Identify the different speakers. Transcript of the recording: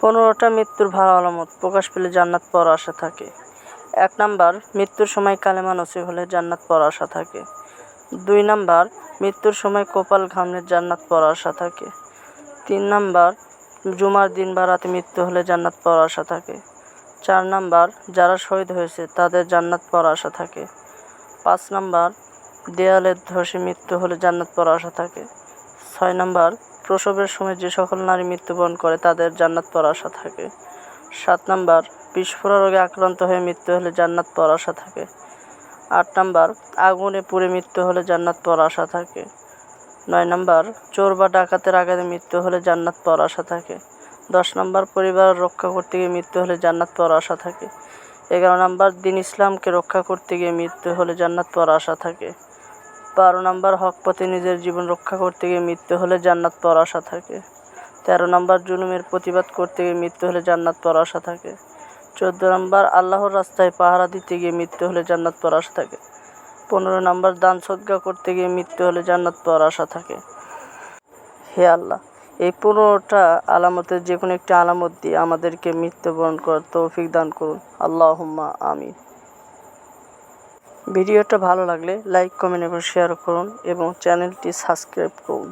Speaker 1: পনেরোটা মৃত্যুর ভালো আলামত প্রকাশ পেলে জান্নাত পাওয়ার আশা থাকে। এক নাম্বার, মৃত্যুর সময় কালেমা নসিব হলে জান্নাত পাওয়ার আশা থাকে। দুই নাম্বার, মৃত্যুর সময় কপাল ঘামলে জান্নাত পাওয়ার আশা থাকে। তিন নাম্বার, জুমার দিন বা রাতে মৃত্যু হলে জান্নাত পাওয়ার আশা থাকে। চার নাম্বার, যারা শহীদ হয়েছে তাদের জান্নাত পাওয়ার আশা থাকে। পাঁচ নাম্বার, দেয়ালের ধসে মৃত্যু হলে জান্নাত পাওয়ার আশা থাকে। ছয় নাম্বার প্রসবের সময় যে সকল নারী মৃত্যুবরণ করে, তাদের জান্নাত পাওয়ার আশা থাকে। সাত নাম্বার বিস্ফোরা রোগে আক্রান্ত হয়ে মৃত্যু হলে জান্নাত পাওয়ার আশা থাকে। আট নাম্বার, আগুনে পুড়ে মৃত্যু হলে জান্নাত পাওয়ার আশা থাকে। নয় নাম্বার, চোর বা ডাকাতের আঘাতে মৃত্যু হলে জান্নাত পাওয়ার আশা থাকে। দশ নম্বর, পরিবার রক্ষা করতে গিয়ে মৃত্যু হলে জান্নাত পাওয়ার আশা থাকে। এগারো নম্বর, দিন ইসলামকে রক্ষা করতে গিয়ে মৃত্যু হলে জান্নাত পাওয়ার আশা থাকে। বারো নম্বর হক পথে নিজের জীবন রক্ষা করতে গিয়ে মৃত্যু হলে জান্নাত পাওয়ার আশা থাকে। তেরো নম্বর জুলুমের প্রতিবাদ করতে গিয়ে মৃত্যু হলে জান্নাত পাওয়ার আশা থাকে। চোদ্দ নম্বর আল্লাহর রাস্তায় পাহারা দিতে গিয়ে মৃত্যু হলে জান্নাত পাওয়ার আশা থাকে। পনেরো নম্বর দান সদ্গা করতে গিয়ে মৃত্যু হলে জান্নাত পাওয়ার আশা থাকে। হে আল্লাহ, এই পনেরোটা আলামতের যে কোনো একটি আলামত দিয়ে আমাদেরকে মৃত্যুবরণ করার তৌফিক দান করুন। আল্লাহ আমিন। ভিডিওটা ভালো লাগলে লাইক কমেন্ট এবং শেয়ার করুন এবং চ্যানেলটি সাবস্ক্রাইব করুন।